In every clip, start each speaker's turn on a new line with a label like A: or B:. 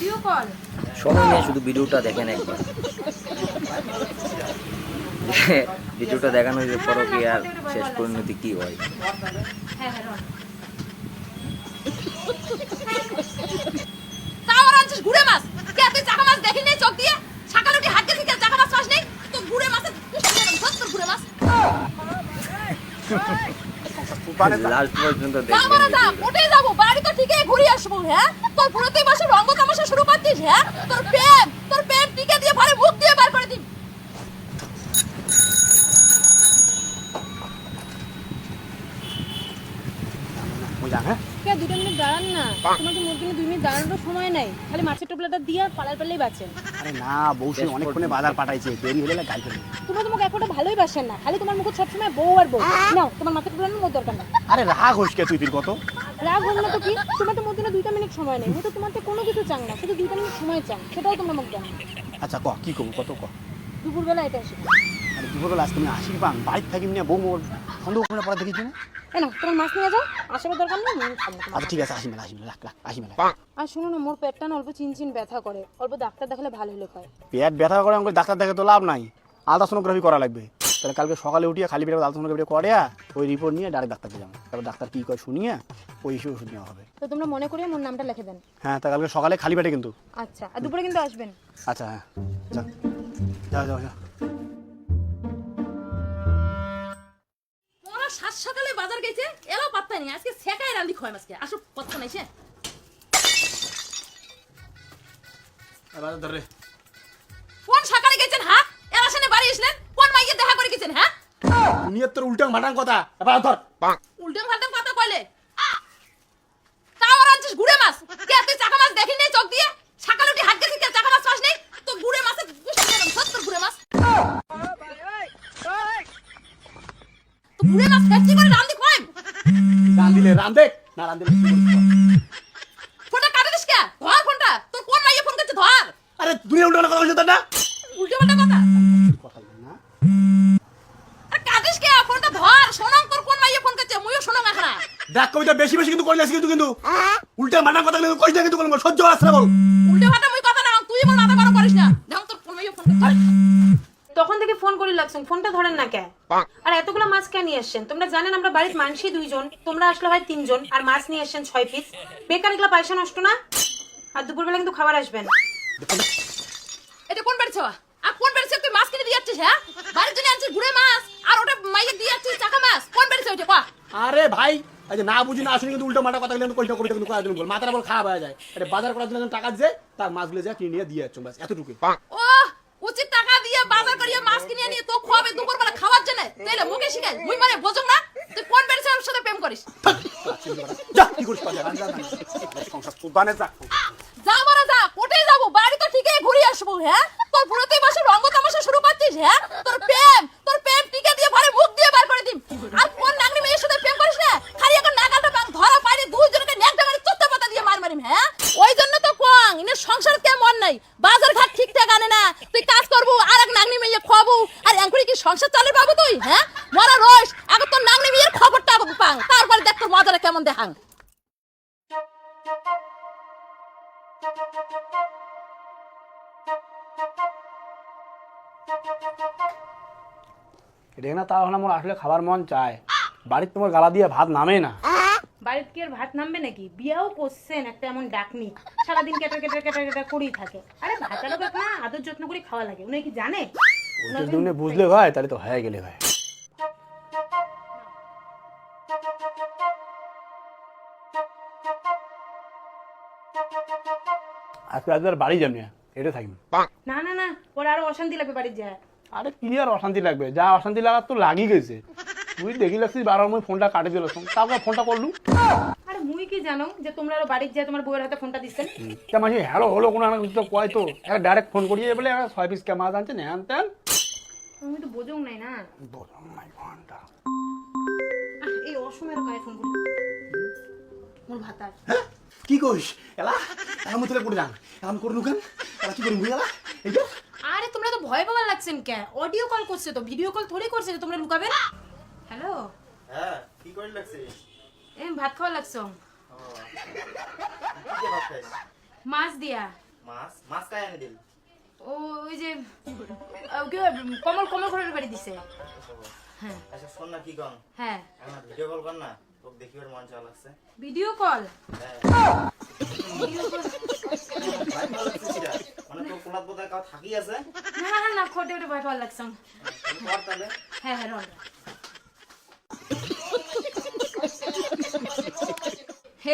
A: Video call
B: সময় শুধু ভিডিওটা দেখেন একবার। যে ভিডিওটা দেখানোর পরও কি আর শেষ পরিণতি কি হয়? লাস্ট পর্যন্ত
A: উঠে যাব বাড়ি তো ঠিকই ঘুরে আসব হ্যাঁ? তোর প্রতি মাসে রঙ্গ তামাশা শুরু করছিস হ্যাঁ? তোর প্রেম তোর প্রেম টিকে দিয়ে ভারে মুখ দিয়ে বার করে দিবি
C: কে দুটো মিনিট দাঁড়ান না। তোমাকে মোট দিনে দুই মিনিট দাঁড়ানোর সময় নাই। খালি মাছের টোপলাটা দিয়ে আর পালার পারলেই বাঁচেন।
D: আরে না বউসে অনেকক্ষণে বাজার পাঠাইছে দেরি হলে গাল ফেলবে
C: তোমরা তোমাকে একটা ভালোই বাসেন না। খালি তোমার মুখে সবসময় বউ আর বউ। নাও তোমার মাথার টোপলানোর মোট দরকার না
D: আরে রাগ হইসকে তুই ফির কত?
C: রাগ হল না তো কি? তোমার তো দিনে দুইটা মিনিট সময় নেই। তো তোমার তো কোনো কিছু চান না। শুধু দুইটা মিনিট সময় চান সেটাও তোমরা মুখ দেন
D: আচ্ছা ক কি করব? কত ক?
C: দুপুরবেলা এটা আসে
D: আরে দুপুরবেলা আজকে আমি আসি পান বাড়িতে থাকি না বউ মোর সন্দেহ করে পড়া দেখেছি না
C: তোমার মাছ নিয়ে যাও দরকার নেই আমি।
D: আচ্ছা ঠিক আছে আসি মেলা আসি মেলা রাখ রাখ আসি মেলা।
C: আর শোনো না মোর পেটটা না অল্প চিনচিন ব্যথা করে। অল্প ডাক্তার দেখালে ভালো হলে
D: পেট ব্যথা করে আমাকে ডাক্তার দেখে তো লাভ নাই। আলট্রাসোনোগ্রাফি করা লাগবে। তাহলে কালকে সকালে উঠিয়ে খালি পেটে আলট্রাসোনোগ্রাফি করে ওই রিপোর্ট নিয়ে ডাইরেক্ট ডাক্তারকে যাব। তারপর ডাক্তার কী করে শুনিয়ে ওই হিসেবে ওষুধ নেওয়া হবে।
C: তো তোমরা মনে করিয়ে মোর নামটা লিখে দেন।
D: হ্যাঁ তা কালকে সকালে খালি পেটে কিন্তু।
C: আচ্ছা আর দুপুরে কিন্তু আসবেন।
D: আচ্ছা হ্যাঁ। যাও যাও যাও।
A: সাত সকালে বাজার গেছে এলো পাত্তা নেই আজকে সেকাই রান্দি খয় মাছকে। আসো কত নাইছে
D: ধরে
A: কোন সকালে গেছেন হ্যাঁ? এরা সামনে বাড়ি আসলেন কোন মাইকে দেখা করে গেছেন হ্যাঁ?
D: দুনিয়ার তোর উল্টাং মাটাং কথা। এবার ধর।
A: উল্টাম ফাল্টাম কথা কইলে? তাও আর আনছিস গুড়ে মাছ? কে তুই চাকা মাছ দেখি নেই চোখ দিয়ে? সকালে উঠে হাত গেছি কে চাকা মাছ পাস নেই? মাছ ফেটকি করে রান্দি খয়
D: রান দিলে রান দেখ। না রান দিলে?
A: ফোনটা কাটে দিস কে? ধর ফোনটা। তোর কোন মাইয়ে ফোন করছে ধর।
D: আরে দুনিয়া উল্টাং কথা বলছিস না?
A: উল্টো পাল্টা কথা?
D: কথা না
A: আরে কাটিস কে? ফোনটা ধর। শোনাম তোর কোন মাইয়ে ফোন করছে? মুইও শোনাম এখন।
D: দেখ কবিতা বেশি বেশি কিন্তু করলে কিন্তু কিন্তু। উল্টা মাটাং কথা কিন্তু কইছ না কিন্তু কোনো সহ্য আসছে না বল
A: উল্টো পাল্টা মুই কথা না তুই আমার মাথা গরম করিস না। ফোন
C: করে লাগছেন ফোনটা ধরেন না কে? আর এতগুলো মাছ কেন নিয়ে আসছেন? তোমরা জানেন আমরা বাড়ির মানুষই দুইজন তোমরা আসলে হয় তিনজন আর মাছ নিয়ে আসছেন ছয় পিস বেকার এগুলো পয়সা নষ্ট না? আর দুপুরবেলা কিন্তু খাবার আসবেন
A: এটা কোন বাড়ি ছেবা আর কোন বাড়ি তুই মাছ কিনে দিয়ে যাচ্ছিস হ্যাঁ? বাড়ির জন্য আনছিস ঘুরে মাছ আর ওটা মাইকে দিয়ে যাচ্ছিস চাকা মাছ। কোন বাড়ি ওটা কয়া
D: আরে ভাই আজ না বুঝি না আসলে কিন্তু উল্টো মাটা কথা কিন্তু কইটা কবিতা কিন্তু করা বল মাথাটা বল হয়ে যায়। আরে বাজার করার জন্য টাকা যে তার মাছগুলো যা কিনে নিয়ে দিয়ে যাচ্ছ বাস এতটুকু
A: ও উচিত টাকা দিয়ে বাজার করিয়ে মাছ কিনে নিয়ে তো খাওয়াবে দুপুরবেলা খাওয়ার জন্য? তাইলে মুখে শিখাই। মুই মানে বোঝম না তুই কোন বাড়ি সাথে প্রেম করিস?
D: যা কি করিস পাজা রান রান সংসার সুদানে যা।
A: যা মারা যা কোথায় যাব বাড়ি তো ঠিকই ঘুরে আসব হ্যাঁ? তোর প্রতি মাসে রঙ্গ তামাশা শুরু করছিস হ্যাঁ? তোর প্রেম তোর প্রেম টিকে দিয়ে ভারে মুখ দিয়ে বার করে দিম। আর কোন নাগরি মেয়ের সাথে প্রেম করিস না? খালি এখন নাগালটা বাং ধরা পাইনি দুইজনকে নেকটা মারি চোদ্দ পাতা দিয়ে মার মারিম হ্যাঁ? ওই জন্য তো কোয়াং ইনের সংসার কেমন নাই? বাজার ঘাট ঠিকঠাক আনে না তুই কাজ করব আর এক নাগনি মেয়ে খাব আর এঙ্কুরি কি সংসার চালে পাবো তুই হ্যাঁ? মরা রস আগে তোর নাগনি মেয়ের খবরটা আগে পাং। তারপরে দেখ তোর মজাটা কেমন দেখাং।
D: এটা না তাও আমার আসলে খাবার মন চায়। বাড়ির তোমার গালা দিয়ে ভাত নামে না।
C: বাড়িতে কি আর ভাত নামবে নাকি? বিয়াও করছেন একটা এমন ডাকনি। সারাদিন কেটে কেটে কেটে কেটে করেই থাকে। আরে ভাতারও ব্যাপার না আদর যত্ন করে খাওয়া লাগে। উনি কি জানে?
D: ওইটা বুঝলে ভাই তাহলে তো হয়ে গেলে ভাই। আজকে আর বাড়ি যাবি না এটা থাকবি
C: না না না আরও অশান্তি লাগবে বাড়ির যায়।
D: আরে কি আর অশান্তি লাগবে? যা অশান্তি লাগার তো লাগি গেছে। তুই দেখি লাগছিস বারবার মুই ফোনটা কাটে দিল তারপর ফোনটা করলু?
C: আরে মুই কি জানো যে তোমরা আরও বাড়ির যায় তোমার বউয়ের হাতে ফোনটা দিচ্ছেন?
D: কেমন হ্যালো হলো কোনো কিছু তো কয় তো ডাইরেক্ট ফোন করিয়ে বলে ছয় পিস কে মাছ আনছে হ্যান ত্যান
C: তুমি তো বোঝো নাই না?
D: বললাম নাই ফোনটা
C: এই অসময়ের গায়ে ফোন করি। মোর ভাতার
D: কি কইস? এলা এখন তুলে পড়ে যান এখন করলু কেন? এলা কি করি বুঝলা এই তো
C: আরে তোমরা তো ভয় পাবার লাগছেন কে? অডিও কল করছে তো ভিডিও কল থোড়ি করছে যে তোমরা লুকাবে না? হ্যালো
E: হ্যাঁ কি করে লাগছিস?
C: এ ভাত খাওয়া লাগছো। মাছ দিয়া।
E: মাছ? মাছ কাই আনি দিল?
C: ও ওই যে কি হয়, কমল কমল ঘরের বাড়ি দিছে। হ্যাঁ।
E: আচ্ছা শোন না কি কম?
C: হ্যাঁ।
E: আমার ভিডিও কল কর না তোকে দেখিবার মন চাওয়া লাগছে।
C: ভিডিও কল
E: হ্যাঁ। মানে তোর কোলাত বোধহয় কাউ থাকি আছে?
C: না না না খোটে ওটা ভয় পাওয়ার লাগছে হ্যাঁ হ্যাঁ রন।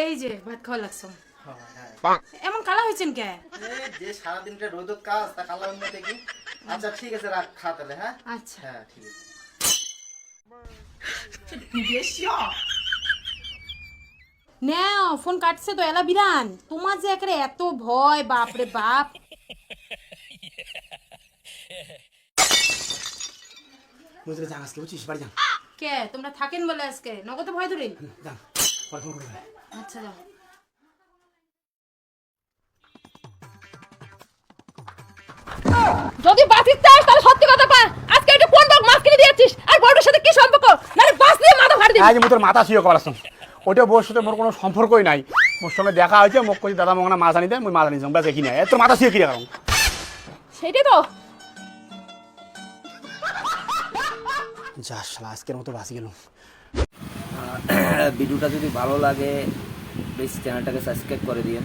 C: এই যে ভাত খাওয়া লাগছে এমন কালা হয়েছেন কে?
E: যে সারাদিনটা রোদত কাজ তা কালা অন্য থেকে আচ্ছা ঠিক আছে রাখ খা তাহলে হ্যাঁ?
C: আচ্ছা।
E: হ্যাঁ ঠিক আছে।
C: নাও ফোন কাটছে তো এলা বিরান। তোমার যে একেবারে এত ভয় বাপ রে বাপ।
D: বুঝছিস? বাড়ি যান।
C: কে? তোমরা থাকেন বলে আজকে? নগদে ভয় ধরে
D: যান। ফোন করবে
C: আচ্ছা যাও।
A: যদি বাঁচির চাস তাহলে সত্যি কথা পা আজকে একটু কোন বক মাছ কিনে দিয়েছিস? আর বড়টার সাথে কি সম্পর্ক? নারে বাস দিয়ে মাথা ফাড় দিবি।
D: আজ আমি তোর মাথা শুয়ে করালাম ওইটা বোর সাথে মোর কোনো সম্পর্কই নাই। মোর সঙ্গে দেখা হয়েছে মোক কই দাদা মগনা মাছ আনি দেয় মুই মাছ আনি যাম ব্যাস কিনে এত মাথা শুয়ে কি রাখলাম
A: সেটাই তো।
D: যা শালা আজকের মতো বাঁচি গেলাম।
B: ভিডিওটা যদি ভালো লাগে প্লিজ চ্যানেলটাকে সাবস্ক্রাইব করে দিন